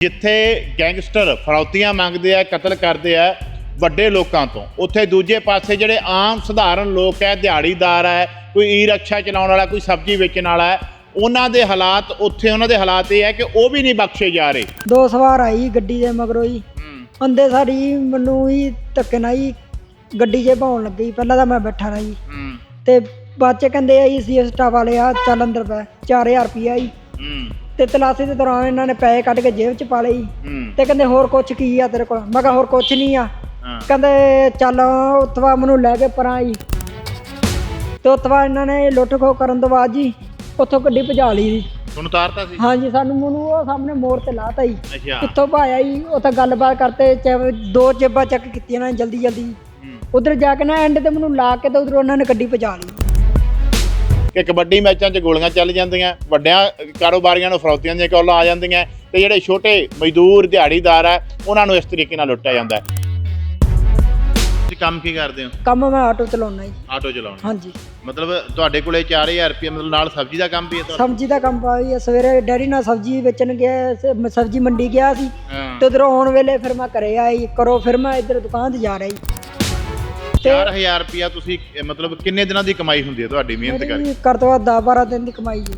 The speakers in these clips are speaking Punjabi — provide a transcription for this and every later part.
ਜਿੱਥੇ ਗੈਂਗਸਟਰ ਫਰੌਤੀਆਂ ਮੰਗਦੇ ਆ ਕਤਲ ਕਰਦੇ ਆ ਵੱਡੇ ਲੋਕਾਂ ਤੋਂ ਉੱਥੇ ਦੂਜੇ ਪਾਸੇ ਜਿਹੜੇ ਆਮ ਸਧਾਰਨ ਲੋਕ ਹੈ ਦਿਹਾੜੀਦਾਰ ਹੈ ਕੋਈ ਈ ਰਕਸ਼ਾ ਚਲਾਉਣ ਵਾਲਾ ਕੋਈ ਸਬਜ਼ੀ ਵੇਚਣ ਵਾਲਾ ਉਹਨਾਂ ਦੇ ਹਾਲਾਤ ਉੱਥੇ ਉਹਨਾਂ ਦੇ ਹਾਲਾਤ ਇਹ ਹੈ ਕਿ ਉਹ ਵੀ ਨਹੀਂ ਬਖਸ਼ੇ ਜਾ ਰਹੇ। ਦੋ ਸਵਾਰ ਆਈ ਗੱਡੀ ਦੇ ਮਗਰੋਂ ਹੀ। ਅੰਦੇ ਸਾਡੀ ਮੈਨੂੰ ਹੀ ਧੱਕੇ ਨਾਲ ਹੀ ਗੱਡੀ 'ਚ ਭਾਉਣ ਲੱਗੀ ਪਹਿਲਾਂ ਤਾਂ ਮੈਂ ਬੈਠਾ ਰਹੀ ਤੇ ਬਾਅਦ 'ਚ ਕਹਿੰਦੇ ਆ ਜੀ ਸੀ ਸਟਾਫ ਵਾਲੇ ਆ ਚੱਲ ਅੰਦਰ ਪੈ 4000 ਰੁਪਈਆ ਜੀ। ਹੂੰ। ਤੇ ਤਲਾਸ਼ੀ ਦੇ ਦੌਰਾਨ ਇਹਨਾਂ ਨੇ ਪੈਸੇ ਕੱਢ ਕੇ ਜੇਬ 'ਚ ਪਾ ਲਈ ਹੂੰ। ਤੇ ਕਹਿੰਦੇ ਹੋਰ ਕੁਛ ਕੀ ਆ ਤੇਰੇ ਕੋਲ? ਮੈਂ ਕਿਹਾ ਹੋਰ ਕੁਛ ਨਹੀਂ ਆ। ਹਾਂ। ਕਹਿੰਦੇ ਚੱਲ ਉਤਵਾ ਮੈਨੂੰ ਲੈ ਕੇ ਪਰਾਂ ਜੀ। ਤੇ ਉਤਵਾ ਇਹਨਾਂ ਨੇ ਲੁੱਟ ਖੋ ਕਰਨ ਤੋਂ ਬਾਅਦ ਜੀ ਉੱਥੋਂ ਗੱਡੀ ਭਜਾ ਲਈ ਜੀ। ਤੁਹਾਨੂੰ ਤਾਰਤਾ ਸੀ? ਹਾਂਜੀ ਸਾਨੂੰ ਮੈਨੂੰ ਉਹ ਸਾਹਮਣੇ ਮੋੜ ਤੇ ਲਾਤਾ ਜੀ। ਅੱਛਾ। ਕਿੱਥੋਂ ਭਾਇਆ ਜੀ? ਉਹ ਤਾਂ ਗੱਲਬਾਤ ਕਰਤੇ ਚ- ਦੋ ਜੇਬਾਂ ਚੱਕ ਕੀਤੀਆਂ ਨਾ ਜਲਦੀ ਜਲਦੀ ਹੂੰ। ਉਧਰ ਜਾ ਕੇ ਨਾ ਐਂਡ ਤੇ ਮੈਨੂੰ ਲਾ ਕੇ ਤੇ ਉਧਰ ਉਹਨਾਂ ਨੇ ਗੱਡੀ ਭਜਾ ਲਈ। ਕਿ ਕਬੱਡੀ ਮੈਚਾਂ 'ਚ ਗੋਲੀਆਂ ਚੱਲ ਜਾਂਦੀਆਂ ਵੱਡਿਆਂ ਕਾਰੋਬਾਰੀਆਂ ਨੂੰ ਫਰੌਤੀਆਂ ਦੀਆਂ ਕਾਲਾਂ ਆ ਜਾਂਦੀਆਂ ਤੇ ਜਿਹੜੇ ਛੋਟੇ ਮਜ਼ਦੂਰ ਦਿਹਾੜੀਦਾਰ ਆ ਉਹਨਾਂ ਨੂੰ ਇਸ ਤਰੀਕੇ ਨਾਲ ਲੁੱਟਿਆ ਜਾਂਦਾ ਹੈ। ਤੁਸੀਂ ਕੰਮ ਕੀ ਕਰਦੇ ਹੋ? ਕੰਮ ਮੈਂ ਆਟੋ ਚਲਾਉਣਾ ਜੀ। ਆਟੋ ਚਲਾਉਣਾ। ਹਾਂਜੀ। ਮਤਲਬ ਤੁਹਾਡੇ ਕੋਲੇ 4000 ਰੁਪਏ ਮਤਲਬ ਨਾਲ ਸਬਜ਼ੀ ਦਾ ਕੰਮ ਵੀ ਹੈ ਤੁਹਾਡਾ? ਸਬਜ਼ੀ ਦਾ ਕੰਮ ਪਾਈ ਸਵੇਰੇ ਡੈਡੀ ਨਾਲ ਸਬਜ਼ੀ ਵੇਚਣ ਗਿਆ ਸ- ਮੈਂ ਸਬਜ਼ੀ ਮੰਡੀ ਗਿਆ ਸੀ ਹਾਂ। ਤੇ ਉਧਰੋਂ ਆਉਣ ਵੇਲੇ ਫਿਰ ਮੈਂ ਘਰੇ ਆਈ ਕਰੋ ਫਿਰ ਮੈਂ ਇੱਧਰ ਦੁਕਾਨ ਤੇ ਜਾ ਰਹੀ 4000 ਰੁਪਿਆ ਤੁਸੀਂ ਮਤਲਬ ਕਿੰਨੇ ਦਿਨਾਂ ਦੀ ਕਮਾਈ ਹੁੰਦੀ ਹੈ ਤੁਹਾਡੀ ਮਿਹਨਤ ਕਰਕੇ? ਮੇਰੀ ਕਰ ਤੋਂ 10 12 ਦਿਨ ਦੀ ਕਮਾਈ ਜੀ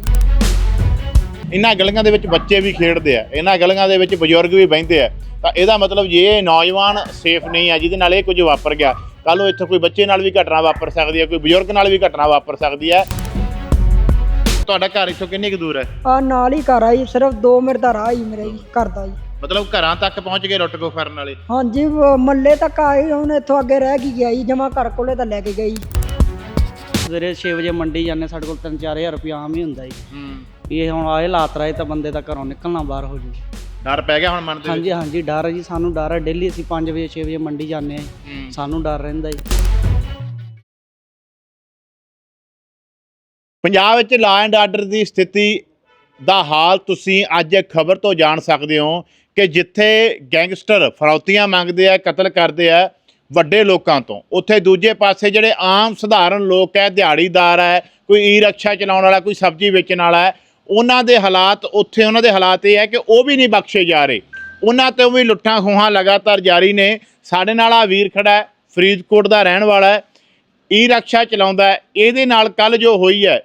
ਇਹਨਾਂ ਗਲੀਆਂ ਦੇ ਵਿੱਚ ਬੱਚੇ ਵੀ ਖੇਡਦੇ ਆ ਇਹਨਾਂ ਗਲੀਆਂ ਦੇ ਵਿੱਚ ਬਜ਼ੁਰਗ ਵੀ ਬਹਿੰਦੇ ਆ ਤਾਂ ਇਹਦਾ ਮਤਲਬ ਜੇ ਇਹ ਨੌਜਵਾਨ ਸੇਫ ਨਹੀਂ ਆ ਜਿਹਦੇ ਨਾਲ ਇਹ ਕੁਝ ਵਾਪਰ ਗਿਆ ਕੱਲ ਨੂੰ ਇੱਥੇ ਕੋਈ ਬੱਚੇ ਨਾਲ ਵੀ ਘਟਨਾ ਵਾਪਰ ਸਕਦੀ ਹੈ ਕੋਈ ਬਜ਼ੁਰਗ ਨਾਲ ਵੀ ਘਟਨਾ ਵਾਪਰ ਸਕਦੀ ਹੈ ਤੁਹਾਡਾ ਘਰ ਇੱਥੋਂ ਕਿੰਨੀ ਕੁ ਦੂਰ ਹੈ? ਆ ਨਾਲ ਹੀ ਘਰ ਆਈ ਸਿਰਫ 2 ਮਿੰਟ ਦਾ ਰਾਹ ਹੀ ਮੇਰੇ ਘਰ ਦਾ ਜੀ। ਮਤਲਬ ਘਰਾਂ ਤੱਕ ਪਹੁੰਚ ਕੇ ਲੁੱਟ ਖੋ ਕਰਨ ਵਾਲੇ? ਹਾਂਜੀ ਮੱਲੇ ਤੱਕ ਆਈ ਹੁਣ ਇੱਥੋਂ ਅੱਗੇ ਰਹਿ ਗਈ ਗਿਆ ਜੀ ਜਮਾ ਘਰ ਕੋਲੇ ਤਾਂ ਲੈ ਕੇ ਗਈ ਸਵੇਰੇ 6 ਵਜੇ ਮੰਡੀ ਜਾਂਦੇ ਸਾਡੇ ਕੋਲ 3-4000 ਰੁਪਏ ਆਮ ਹੀ ਹੁੰਦਾ ਜੀ। ਹੂੰ। ਇਹ ਹੁਣ ਆਏ ਲਾਤ ਰਾਏ ਤਾਂ ਬੰਦੇ ਦਾ ਘਰੋਂ ਨਿਕਲਣਾ ਬਾਹਰ ਹੋ ਜੂ। ਡਰ ਪੈ ਗਿਆ ਹੁਣ ਮਨ ਦੇ ਹਾਂਜੀ ਹਾਂਜੀ ਡਰ ਹੈ ਜੀ ਸਾਨੂੰ ਡਰ ਹੈ ਡੇਲੀ ਅਸੀਂ 5 ਵਜੇ 6 ਵਜੇ ਮੰਡੀ ਜਾਂਦੇ। ਹੂੰ। ਸਾਨੂੰ ਡਰ ਰਹਿੰਦਾ ਜੀ। ਪੰਜਾਬ ਵਿੱਚ ਲਾ ਐਂਡ ਆਰਡਰ ਦੀ ਸਥਿਤੀ ਦਾ ਹਾਲ ਤੁਸੀਂ ਅੱਜ ਖਬਰ ਤੋਂ ਜਾਣ ਸਕਦੇ ਹੋ ਕਿ ਜਿੱਥੇ ਗੈਂਗਸਟਰ ਫਰੌਤੀਆਂ ਮੰਗਦੇ ਆ, ਕਤਲ ਕਰਦੇ ਆ ਵੱਡੇ ਲੋਕਾਂ ਤੋਂ। ਉੱਥੇ ਦੂਜੇ ਪਾਸੇ ਜਿਹੜੇ ਆਮ ਸਧਾਰਨ ਲੋਕ ਹੈ, ਦਿਹਾੜੀਦਾਰ ਹੈ, ਕੋਈ ਈ ਰਕਸ਼ਾ ਚਲਾਉਣ ਵਾਲਾ, ਕੋਈ ਸਬਜ਼ੀ ਵੇਚਣ ਵਾਲਾ ਹੈ, ਉਹਨਾਂ ਦੇ ਹਾਲਾਤ, ਉੱਥੇ ਉਹਨਾਂ ਦੇ ਹਾਲਾਤ ਇਹ ਹੈ ਕਿ ਉਹ ਵੀ ਨਹੀਂ ਬਖਸ਼ੇ ਜਾ ਰਹੇ। ਉਹਨਾਂ ਤੇ ਵੀ ਲੁੱਟਾਂ ਖੋਹਾਂ ਲਗਾਤਾਰ ਜਾਰੀ ਨੇ। ਸਾਡੇ ਨਾਲ ਆ ਵੀਰ ਖੜਾ ਹੈ, ਫਰੀਦਕੋਟ ਦਾ ਰਹਿਣ ਵਾਲਾ ਹੈ ਈ ਰਕਸ਼ਾ ਚਲਾਉਂਦਾ ਹੈ। ਇਹਦੇ ਨਾਲ ਕੱਲ ਜੋ ਹੋਈ ਹੈ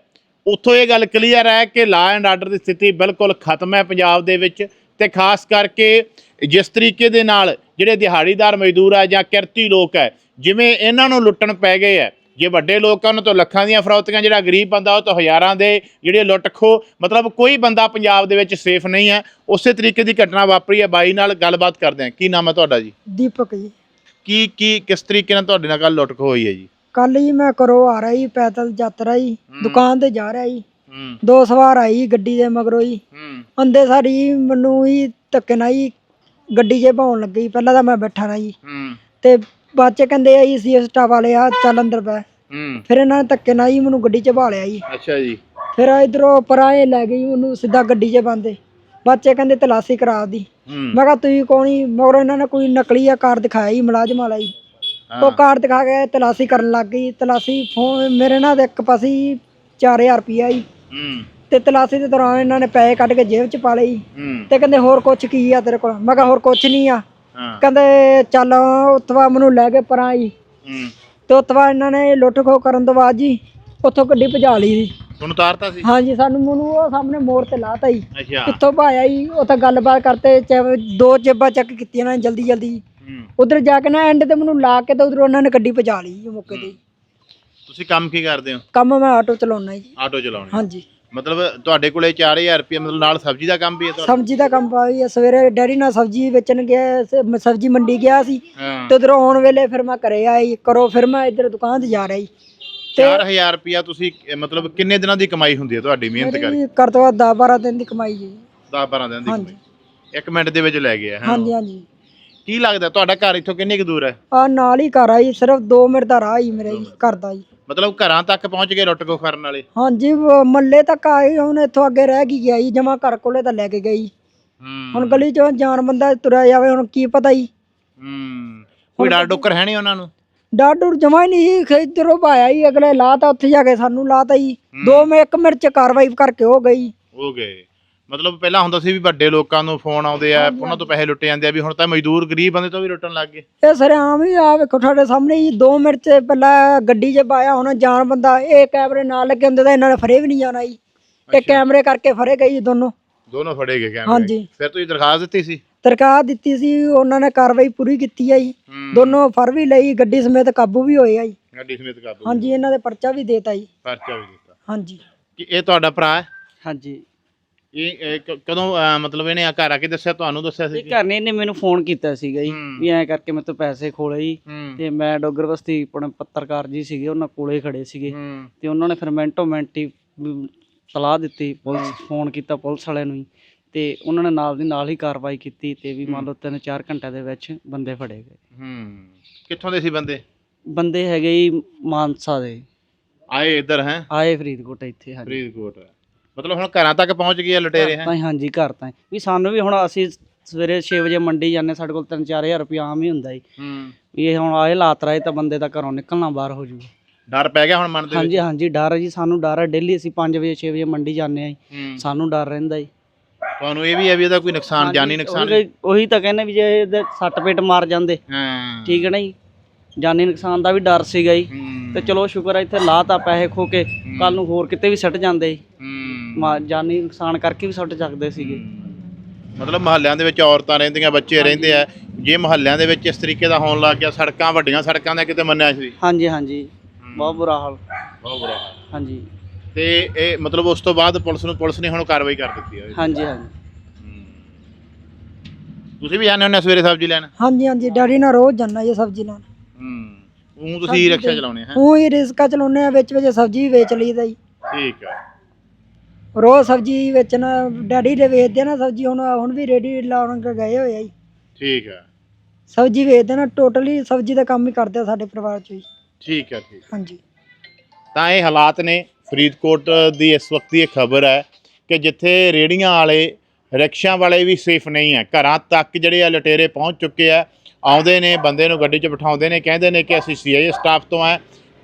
ਉੱਥੋਂ ਇਹ ਗੱਲ ਕਲੀਅਰ ਹੈ ਕਿ ਲਾ ਐਂਡ ਆਰਡਰ ਦੀ ਸਥਿਤੀ ਬਿਲਕੁਲ ਖਤਮ ਹੈ ਪੰਜਾਬ ਦੇ ਵਿੱਚ ਤੇ ਖਾਸ ਕਰਕੇ ਜਿਸ ਤਰੀਕੇ ਦੇ ਨਾਲ ਜਿਹੜੇ ਦਿਹਾੜੀਦਾਰ ਮਜ਼ਦੂਰ ਆ ਜਾਂ ਕਿਰਤੀ ਲੋਕ ਹੈ ਜਿਵੇਂ ਇਹਨਾਂ ਨੂੰ ਲੁੱਟਣ ਪੈ ਗਏ ਹੈ ਜੇ ਵੱਡੇ ਲੋਕ ਆ ਉਹਨਾਂ ਤੋਂ ਲੱਖਾਂ ਦੀਆਂ ਫਰੌਤੀਆਂ ਜਿਹੜਾ ਗਰੀਬ ਬੰਦਾ ਉਹ ਤੋਂ ਹਜ਼ਾਰਾਂ ਦੇ ਜਿਹੜੇ ਲੁੱਟ ਖੋ ਮਤਲਬ ਕੋਈ ਬੰਦਾ ਪੰਜਾਬ ਦੇ ਵਿੱਚ ਸੇਫ ਨਹੀਂ ਹੈ ਉਸੇ ਤਰੀਕੇ ਦੀ ਘਟਨਾ ਵਾਪਰੀ ਹੈ ਬਾਈ ਨਾਲ ਗੱਲਬਾਤ ਕਰਦੇ ਹਾਂ। ਕੀ ਨਾਮ ਹੈ ਤੁਹਾਡਾ ਜੀ? ਦੀਪਕ ਜੀ। ਕੀ ਕੀ ਕਿਸ ਤਰੀਕੇ ਨਾਲ ਤੁਹਾਡੇ ਨਾਲ ਕੱਲ ਲੁੱਟ ਖੋ ਹੋਈ ਹੈ ਜੀ? ਕੱਲ ਹੀ ਮੈਂ ਘਰੋਂ ਆ ਰਹੀ ਪੈਦਲ ਯਾਤਰਾ ਜੀ ਦੁਕਾਨ ਤੇ ਜਾ ਰਿਹਾ ਜੀ। ਹੂੰ। ਦੋ ਸਵਾਰ ਆਈ ਗੱਡੀ ਦੇ ਮਗਰੋਂ ਜੀ। ਹੂੰ। ਅੰਦੇ ਸਾਡੀ ਮੈਨੂੰ ਹੀ ਧੱਕੇ ਨਾਲ ਹੀ ਗੱਡੀ 'ਚ ਭਾਉਣ ਲੱਗੀ ਪਹਿਲਾਂ ਤਾਂ ਮੈਂ ਬੈਠਾ ਰਹੀ ਹੂੰ। ਤੇ ਬਾਅਦ 'ਚ ਕਹਿੰਦੇ ਆ ਜੀ ਸੀ ਸਟਾਫ ਵਾਲੇ ਆ ਚੱਲ ਅੰਦਰ ਪੈ ਹੂੰ। ਫਿਰ ਇਹਨਾਂ ਨੇ ਧੱਕੇ ਨਾਲ ਹੀ ਮੈਨੂੰ ਗੱਡੀ 'ਚ ਭਾਲਿਆ ਜੀ। ਅੱਛਾ ਜੀ। ਫਿਰ ਇਧਰੋਂ ਪਰਾਏ ਲੈ ਗਈ ਉਹਨੂੰ ਸਿੱਧਾ ਗੱਡੀ 'ਚ ਬੰਦੇ ਬੱਚੇ ਕਹਿੰਦੇ ਤਲਾਸੀ ਕਰਾ ਦੀ। ਹੂੰ। ਮੈਂ ਕਿਹਾ ਤੁਸੀਂ ਕੌਣੀ ਮਗਰੋਂ ਇਹਨਾਂ ਨੇ ਕੋਈ ਨਕਲੀ ਆ ਕਾਰ ਦਿਖਾਇਆ ਜੀ ਮੁਲਾਜ਼ਮ ਵਾਲਾ ਜੀ। ਉਹ ਕਾਰ ਦਿਖਾ ਕੇ ਤਲਾਸੀ ਕਰਨ ਲੱਗ ਗਈ। ਤਲਾਸੀ ਫੋਨ ਮੇਰੇ ਨਾਲ ਇੱਕ ਪਾਸੇ ਹੀ 4000 ਰੁਪਈਆ ਜੀ ਹੂੰ। ਤੇ ਤਲਾਸੀ ਦੇ ਦੌਰਾਨ ਇਹਨਾਂ ਨੇ ਪੈਸੇ ਕੱਢ ਕੇ ਜੇਬ 'ਚ ਪਾ ਲਈ ਹੂੰ। ਤੇ ਕਹਿੰਦੇ ਹੋਰ ਕੁਛ ਕੀ ਆ ਤੇਰੇ ਕੋਲ? ਮੈਂ ਕਿਹਾ ਹੋਰ ਕੁਛ ਨਹੀਂ ਆ। ਹਾਂ। ਕਹਿੰਦੇ ਚੱਲ ਉਤਵਾ ਮੈਨੂੰ ਲੈ ਕੇ ਪਰਾਂ ਜੀ ਹੂੰ। ਤੇ ਉਤਵਾ ਇਹਨਾਂ ਨੇ ਲੁੱਟ ਖੋ ਕਰਨ ਤੋਂ ਬਾਅਦ ਜੀ ਉੱਥੋਂ ਗੱਡੀ ਭਜਾ ਲਈ ਜੀ ਤੁਹਾਨੂੰ ਤਾਰਤਾ ਸੀ? ਹਾਂਜੀ ਸਾਨੂੰ ਮੈਨੂੰ ਉਹ ਸਾਹਮਣੇ ਮੋੜ ਤੇ ਲਾਤਾ ਜੀ। ਅੱਛਾ। ਕਿੱਥੋਂ ਭਾਇਆ ਜੀ? ਉਹ ਤਾਂ ਗੱਲਬਾਤ ਕਰਤੇ ਚ- ਦੋ ਜੇਬਾਂ ਚੱਕ ਕੀਤੀਆਂ ਨਾ ਜਲਦੀ ਜਲਦੀ ਉਧਰ ਜਾ ਕੇ ਨਾ ਐਂਡ ਤੇ ਮੈਨੂੰ ਲਾ ਕੇ ਤੇ ਉਧਰ ਉਹਨਾਂ ਨੇ ਗੱਡੀ ਭਜਾ ਲਈ ਜੀ ਮੌਕੇ ਤੇ। ਤੁਸੀਂ ਕੰਮ ਕੀ ਕਰਦੇ ਹੋ? ਕੰਮ ਮੈਂ ਆਟੋ ਚਲਾਉਣਾ ਜੀ। ਆਟੋ ਚਲਾਉਣੇ। ਹਾਂਜੀ। ਮਤਲਬ ਤੁਹਾਡੇ ਕੋਲੇ 4000 ਰੁਪਏ ਮਤਲਬ ਨਾਲ ਸਬਜ਼ੀ ਦਾ ਕੰਮ ਵੀ ਹੈ ਤੁਹਾਡਾ? ਸਬਜ਼ੀ ਦਾ ਕੰਮ ਪਾਈ ਸਵੇਰੇ ਡੈਡੀ ਨਾਲ ਸਬਜ਼ੀ ਵੇਚਣ ਗਿਆ ਸ- ਮੈਂ ਸਬਜ਼ੀ ਮੰਡੀ ਗਿਆ ਸੀ। ਹਾਂ। ਤੇ ਉਧਰੋਂ ਆਉਣ ਵੇਲੇ ਫਿਰ ਮੈਂ ਘਰੇ ਆਈ ਕਰੋ ਫਿਰ ਮੈਂ ਇੱਧਰ ਦੁਕਾਨ ਤੇ ਜਾ ਰਹੀ 4000 ਰੁਪਿਆ ਤੁਸੀਂ ਇਹ ਮਤਲਬ ਕਿੰਨੇ ਦਿਨਾਂ ਦੀ ਕਮਾਈ ਹੁੰਦੀ ਹੈ ਤੁਹਾਡੀ ਮਿਹਨਤ ਕਰਕੇ? ਮੇਰੀ ਕਰ ਤੋਂ 10 12 ਦਿਨ ਦੀ ਕਮਾਈ ਜੀ। 10 12 ਦਿਨਾਂ ਦੀ ਹਾਂਜੀ। ਕਮਾਈ। ਇੱਕ ਮਿੰਟ ਦੇ ਵਿੱਚ ਲੈ ਗਿਆ ਹਾਂ। ਹਾਂਜੀ ਹਾਂਜੀ। ਕੀ ਲੱਗਦਾ ਤੁਹਾਡਾ ਘਰ ਇੱਥੋਂ ਕਿੰਨੀ ਕੁ ਦੂਰ ਹੈ? ਆ ਨਾਲ ਹੀ ਘਰ ਆਈ ਸਿਰਫ 2 ਮਿੰਟ ਦਾ ਰਾਹ ਹੀ ਮੇਰੇ ਜੀ, ਘਰ ਦਾ ਜੀ। ਮਤਲਬ ਘਰਾਂ ਤੱਕ ਪਹੁੰਚ ਕੇ ਲੁੱਟ ਖੋ ਕਰਨ ਵਾਲੇ? ਹਾਂਜੀ ਵ- ਮੱਲੇ ਤੱਕ ਆਈ ਹੁਣ ਇੱਥੋਂ ਅੱਗੇ ਰਹਿ ਗਈ ਗਿਆ ਜੀ ਜਮਾ ਘਰ ਕੋਲੇ ਤਾਂ ਲੈ ਕੇ ਗਈ ਹੂੰ। ਹੁਣ ਗਲੀ ਚੋਂ ਜਾਣ ਬੰਦਾ ਤੁਰਿਆ ਜਾਵੇ ਹੁਣ ਕੀ ਪਤਾ ਜੀ। ਹੂੰ। ਕੋਈ ਡਰ ਡੁੱਕਰ ਹੈ ਨਹੀਂ ਉਹਨਾਂ ਨੂੰ? ਡਾਡੂਰ ਜਮਾ ਹੀ ਨਹੀਂ ਖੇਦਰੋਂ ਪਾਇਆ ਹੀ ਅਗਲੇ ਲਾਤਾ ਉੱਥੇ ਜਾ ਕੇ ਸਾਨੂੰ ਲਾਤਾ ਜੀ। ਦੋ ਮੈਂ ਇੱਕ ਮਿੰਟ ਚ ਕਾਰਵਾਈ ਕਰਕੇ ਹੋ ਗਈ ਹੋ ਗਏ। ਮਤਲਬ ਪਹਿਲਾਂ ਹੁੰਦਾ ਸੀ ਵੀ ਵੱਡੇ ਲੋਕਾਂ ਨੂੰ ਫੋਨ ਆਉਂਦੇ ਆ ਉਹਨਾਂ ਤੋਂ ਪੈਸੇ ਲੁੱਟੇ ਜਾਂਦੇ ਆ ਵੀ ਹੁਣ ਤਾਂ ਮਜ਼ਦੂਰ ਗਰੀਬ ਬੰਦੇ ਤੋਂ ਵੀ ਲੁੱਟਣ ਲੱਗ ਗਏ। ਇਹ ਸਰ ਆਮ ਹੀ ਆ ਵੇਖੋ ਤੁਹਾਡੇ ਸਾਹਮਣੇ ਹੀ 2 ਮਿੰਟ ਚ ਪਹਿਲਾਂ ਗੱਡੀ 'ਚ ਪਾਇਆ ਹੁਣ ਜਾਣ ਬੰਦਾ ਇਹ ਕੈਮਰੇ ਨਾਲ ਲੱਗੇ ਹੁੰਦੇ ਤਾਂ ਇਹਨਾਂ ਨੇ ਫੜੇ ਵੀ ਨਹੀਂ ਜਾਣਾ ਜੀ। ਇਹ ਕੈਮਰੇ ਕਰਕੇ ਫੜੇ ਗਏ ਜੀ ਦੋਨੋਂ। ਦੋਨੋਂ ਫੜੇ ਗਏ ਕੈਮਰੇ। ਹਾਂਜੀ। ਫਿਰ ਤੁਸੀਂ ਦਰਖਾਸਤ ਦਿੱਤੀ ਸੀ? ਤਰਕਾਰ ਦਿੱਤੀ ਸੀ ਉਹਨਾਂ ਨੇ ਕਾਰਵਾਈ ਪੂਰੀ ਕੀਤੀ ਆ ਜੀ। ਦੋਨੋਂ ਫੜ ਵੀ ਲਈ ਗੱਡੀ ਸਮੇਤ ਕਾਬੂ ਵੀ ਹੋਏ ਆ ਜੀ। ਗੱਡੀ ਸਮੇਤ ਕਾਬੂ। ਹਾਂਜੀ ਇਹਨਾਂ ਦੇ ਪਰਚਾ ਵੀ ਦੇਤਾ ਜੀ। ਪਰਚਾ ਵੀ ਦਿੱਤਾ। ਹਾਂਜੀ। ਕਿ ਇਹ ਤੁਹਾਡਾ ਭਰਾ ਹੈ? ਹਾਂਜੀ। ਇਹ ਇਹ ਕ- ਕਦੋਂ ਅਹ, ਮਤਲਬ ਇਹਨੇ ਆ ਘਰ ਆ ਕੇ ਦੱਸਿਆ ਤੁਹਾਨੂੰ ਦੱਸਿਆ ਸੀ ਇਹ ਘਰ ਨੇ ਇਹਨੇ ਮੈਨੂੰ ਫੋਨ ਕੀਤਾ ਸੀਗਾ ਜੀ ਹੂੰ। ਵੀ ਐਂ ਕਰਕੇ ਮੇਰੇ ਤੋਂ ਪੈਸੇ ਖੋਲੇ ਜੀ। ਹੂੰ। ਤੇ ਮੈਂ ਡੋਗਰ ਬਸਤੀ ਆਪਣੇ ਪੱਤਰਕਾਰ ਜੀ ਸੀਗੇ ਉਹਨਾਂ ਕੋਲੇ ਖੜੇ ਸੀਗੇ। ਹੂੰ। ਤੇ ਉਹਨਾਂ ਨੇ ਫਿਰ ਮਿੰਟੋ ਮਿੰਟ ਹੀ ਵੀ ਸਲਾਹ ਦਿੱਤੀ ਪੁਲਿਸ ਫੋਨ ਕੀਤਾ ਪੁਲਿਸ ਵਾਲਿਆਂ ਨੂੰ ਹੀ। ਤੇ ਉਹਨਾਂ ਨੇ ਨਾਲ ਦੀ ਨਾਲ ਹੀ ਕਾਰਵਾਈ ਕੀਤੀ ਤੇ ਵੀ ਮੰਨ ਲਓ ਤਿੰਨ ਚਾਰ ਘੰਟਿਆਂ ਦੇ ਵਿੱਚ ਬੰਦੇ ਫੜੇ ਗਏ। ਹੂੰ। ਕਿੱਥੋਂ ਦੇ ਸੀ ਬੰਦੇ? ਬੰਦੇ ਹੈਗੇ ਜੀ ਮਾਨਸਾ ਦੇ। ਆਏ ਇੱਧਰ ਹੈ? ਆਏ ਫਰੀਦਕੋਟ ਇੱਥੇ ਹਾਂਜੀ। ਫਰੀਦਕੋਟ। ਮਤਲਬ ਹੁਣ ਘਰਾਂ ਤੱਕ ਪਹੁੰਚ ਗਏ ਆ ਲੁਟੇਰੇ ਹੈ? ਤਾਂ ਹੀ ਹਾਂਜੀ ਘਰ ਤਾਂ ਹੀ। ਵੀ ਸਾਨੂੰ ਵੀ ਹੁਣ ਅਸੀਂ ਸਵੇਰੇ 6 ਵਜੇ ਮੰਡੀ ਜਾਂਦੇ ਸਾਡੇ ਕੋਲ 3-4000 ਰੁਪਇਆ ਆਮ ਹੀ ਹੁੰਦਾ ਜੀ। ਹੂੰ। ਵੀ ਇਹ ਹੁਣ ਆਏ ਲਾਤ ਰਾਏ ਤਾਂ ਬੰਦੇ ਦਾ ਘਰੋਂ ਨਿਕਲਣਾ ਬਾਹਰ ਹੋ ਜੂਗਾ। ਡਰ ਪੈ ਗਿਆ ਹੁਣ ਮਨ ਦੇ ਵਿੱਚ? ਹਾਂਜੀ ਹਾਂਜੀ ਡਰ ਹੈ ਜੀ ਸਾਨੂੰ ਡਰ ਹੈ। ਡੇਲੀ ਅਸੀਂ 5 ਵਜੇ 6 ਵਜੇ ਮੰਡੀ ਜਾਂਦੇ ਆ ਜੀ। ਹੂੰ। ਸਾਨੂੰ ਡਰ ਰਹਿੰਦਾ ਜੀ। ਤੁਹਾਨੂੰ ਇਹ ਵੀ ਹੈ ਵੀ ਇਹਦਾ ਕੋਈ ਨੁਕਸਾਨ ਜਾਨੀ ਨੁਕਸਾਨ ਉਹੀ- ਉਹੀ ਤਾਂ ਕਹਿੰਦੇ ਵੀ ਜੇ ਇਹਦੇ ਸੱਟ ਪੇਟ ਮਾਰ ਜਾਂਦੇ। ਹਾਂ। ਠੀਕ ਹੈ ਨਾ ਜੀ? ਜਾਨੀ ਨੁਕਸਾਨ ਦਾ ਵੀ ਡਰ ਸੀਗਾ ਜੀ। ਹੂੰ। ਤੇ ਚਲੋ ਸ਼ੁਕਰ ਹੈ ਇੱਥੇ ਲਾਤਾ ਪੈਸੇ ਖੋ ਕੇ ਕੱਲ ਨੂੰ ਹੋਰ ਕਿਤੇ ਵੀ ਸੱਟ ਜਾਂਦੇ ਜੀ। ਹੂੰ। ਮਾ- ਜਾਨੀ ਨੁਕਸਾਨ ਕਰਕੇ ਵੀ ਸੱਟ ਚੱਕਦੇ ਸੀਗੇ। ਮਤਲਬ ਮਹੱਲਿਆਂ ਦੇ ਵਿੱਚ ਔਰਤਾਂ ਰਹਿੰਦੀਆਂ ਬੱਚੇ ਰਹਿੰਦੇ ਆ। ਜੇ ਮਹੱਲਿਆਂ ਦੇ ਵਿੱਚ ਇਸ ਤਰੀਕੇ ਦਾ ਹੋਣ ਲੱਗ ਗਿਆ ਸੜਕਾਂ ਵੱਡੀਆਂ ਸੜਕਾਂ ਦਾ ਕਿਤੇ ਮੰਨਿਆ ਸੀ? ਹਾਂਜੀ ਹਾਂਜੀ। ਬਹੁਤ ਬੁਰਾ ਹਾਲ। ਬਹੁਤ ਬੁਰਾ ਹਾਂਜੀ। ਤੇ ਇਹ ਮਤਲਬ ਉਸ ਤੋਂ ਬਾਅਦ ਪੁਲਿਸ ਨੂੰ ਪੁਲਿਸ ਨੇ ਹੁਣ ਕਾਰਵਾਈ ਕਰ ਦਿੱਤੀ ਹੈ ਹਾਂਜੀ ਹਾਂਜੀ। ਤੁਸੀਂ ਵੀ ਜਾਂਦੇ ਹੁੰਦੇ ਹੋ ਸਵੇਰੇ ਸਬਜ਼ੀ ਲੈਣ? ਹਾਂਜੀ ਹਾਂਜੀ। ਡੈਡੀ ਨਾਲ ਰੋਜ਼ ਜਾਂਦਾ ਜੀ ਸਬਜ਼ੀ ਲੈਣ। ਹੂੰ ਉਹ ਤੁਸੀਂ ਰਿਕਸ਼ਾ ਚਲਾਉਣੇ ਹੈ? ਉਹ ਹੀ ਰਿਸਕਾ ਚਲਾਉਂਦੇ ਆ ਵਿੱਚ ਵਿੱਚ ਸਬਜ਼ੀ ਵੀ ਵੇਚ ਲਈਦਾ ਜੀ। ਠੀਕ ਹੈ ਰੋਜ਼ ਸਬਜ਼ੀ ਵੇਚਣਾ ਡੈਡੀ ਦੇ ਵੇਚਦੇ ਨਾ ਸਬਜ਼ੀ ਹੁਣ ਹੁਣ ਵੀ ਰੇਡੀ ਲਾਉਣ ਗਏ ਹੋਏ ਆ ਜੀ। ਠੀਕ ਹੈ ਸਬਜ਼ੀ ਵੇਚਦੇ ਨਾ ਟੋਟਲੀ ਸਬਜ਼ੀ ਦਾ ਕੰਮ ਹੀ ਕਰਦੇ ਆ ਸਾਡੇ ਪਰਿਵਾਰ ਚ ਜੀ ਠੀਕ ਹੈ ਠੀਕ ਹਾਂਜੀ। ਤਾਂ ਇਹ ਹਾਲਾਤ ਨੇ ਫਰੀਦਕੋਟ ਦੀ ਇਸ ਵਕਤ ਦੀ ਖਬਰ ਹੈ ਕਿ ਜਿੱਥੇ ਰੇੜੀਆਂ ਵਾਲੇ ਰਿਕਸ਼ਿਆਂ ਵਾਲੇ ਵੀ ਸੇਫ ਨਹੀਂ ਹੈ। ਘਰਾਂ ਤੱਕ ਜਿਹੜੇ ਆ ਲੁਟੇਰੇ ਪਹੁੰਚ ਚੁੱਕੇ ਆ ਆਉਂਦੇ ਨੇ ਬੰਦੇ ਨੂੰ ਗੱਡੀ 'ਚ ਬਿਠਾਉਂਦੇ ਨੇ ਕਹਿੰਦੇ ਨੇ ਕਿ ਅਸੀਂ ਸੀਆਈਏ ਸਟਾਫ ਤੋਂ ਆ।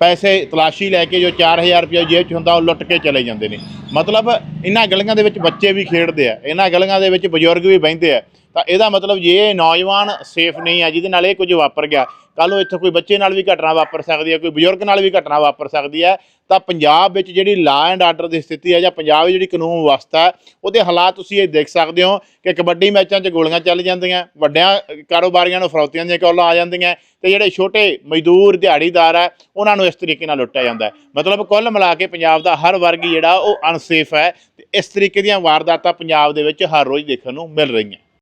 ਪੈਸੇ ਤਲਾਸ਼ੀ ਲੈ ਕੇ ਜੋ 4000 ਰੁਪਏ ਜੇਬ 'ਚ ਹੁੰਦਾ, ਉਹ ਲੁੱਟ ਕੇ ਚਲੇ ਜਾਂਦੇ ਨੇ। ਮਤਲਬ ਇਹਨਾਂ ਗਲੀਆਂ ਦੇ ਵਿੱਚ ਬੱਚੇ ਵੀ ਖੇਡਦੇ ਆ ਇਹਨਾਂ ਗਲੀਆਂ ਦੇ ਵਿੱਚ ਬਜ਼ੁਰਗ ਵੀ ਬਹਿੰਦੇ ਆ। ਤਾਂ ਇਹਦਾ ਮਤਲਬ ਜੇ ਨੌਜਵਾਨ ਸੇਫ ਨਹੀਂ ਆ, ਜਿਹਦੇ ਨਾਲ ਇਹ ਕੁਝ ਵਾਪਰ ਗਿਆ ਕੱਲ ਨੂੰ ਇੱਥੇ ਕੋਈ ਬੱਚੇ ਨਾਲ ਵੀ ਘਟਨਾ ਵਾਪਰ ਸਕਦੀ ਹੈ ਕੋਈ ਬਜ਼ੁਰਗ ਨਾਲ ਵੀ ਘਟਨਾ ਵਾਪਰ ਸਕਦੀ ਹੈ ਤਾਂ ਪੰਜਾਬ ਵਿੱਚ ਜਿਹੜੀ ਲਾ ਐਂਡ ਆਰਡਰ ਦੀ ਸਥਿਤੀ ਹੈ ਜਾਂ ਪੰਜਾਬ ਦੀ ਜਿਹੜੀ ਕਾਨੂੰਨ ਵਿਵਸਥਾ ਉਹਦੇ ਹਾਲਾਤ ਤੁਸੀਂ ਇਹ ਦੇਖ ਸਕਦੇ ਹੋ ਕਿ ਕਬੱਡੀ ਮੈਚਾਂ 'ਚ ਗੋਲੀਆਂ ਚੱਲ ਜਾਂਦੀਆਂ, ਵੱਡਿਆਂ ਕਾਰੋਬਾਰੀਆਂ ਨੂੰ ਫਰੌਤੀਆਂ ਦੀਆਂ ਕਾਲਾਂ ਆ ਜਾਂਦੀਆਂ ਤੇ ਜਿਹੜੇ ਛੋਟੇ ਮਜ਼ਦੂਰ ਦਿਹਾੜੀਦਾਰ ਹੈ ਉਹਨਾਂ ਨੂੰ ਇਸ ਤਰੀਕੇ ਨਾਲ ਲੁੱਟਿਆ ਜਾਂਦਾ। ਮਤਲਬ ਕੁੱਲ ਮਿਲਾ ਕੇ ਪੰਜਾਬ ਦਾ ਹਰ ਵਰਗ ਹੀ ਜਿਹੜਾ ਉਹ ਅਨਸੇਫ ਹੈ ਤੇ ਇਸ ਤਰੀਕੇ ਦੀਆਂ ਵਾਰਦਾਤਾਂ ਪੰਜਾਬ ਦੇ ਵਿੱਚ ਹਰ ਰੋਜ਼ ਦੇਖਣ ਨੂੰ ਮਿਲ ਰਹੀਆਂ।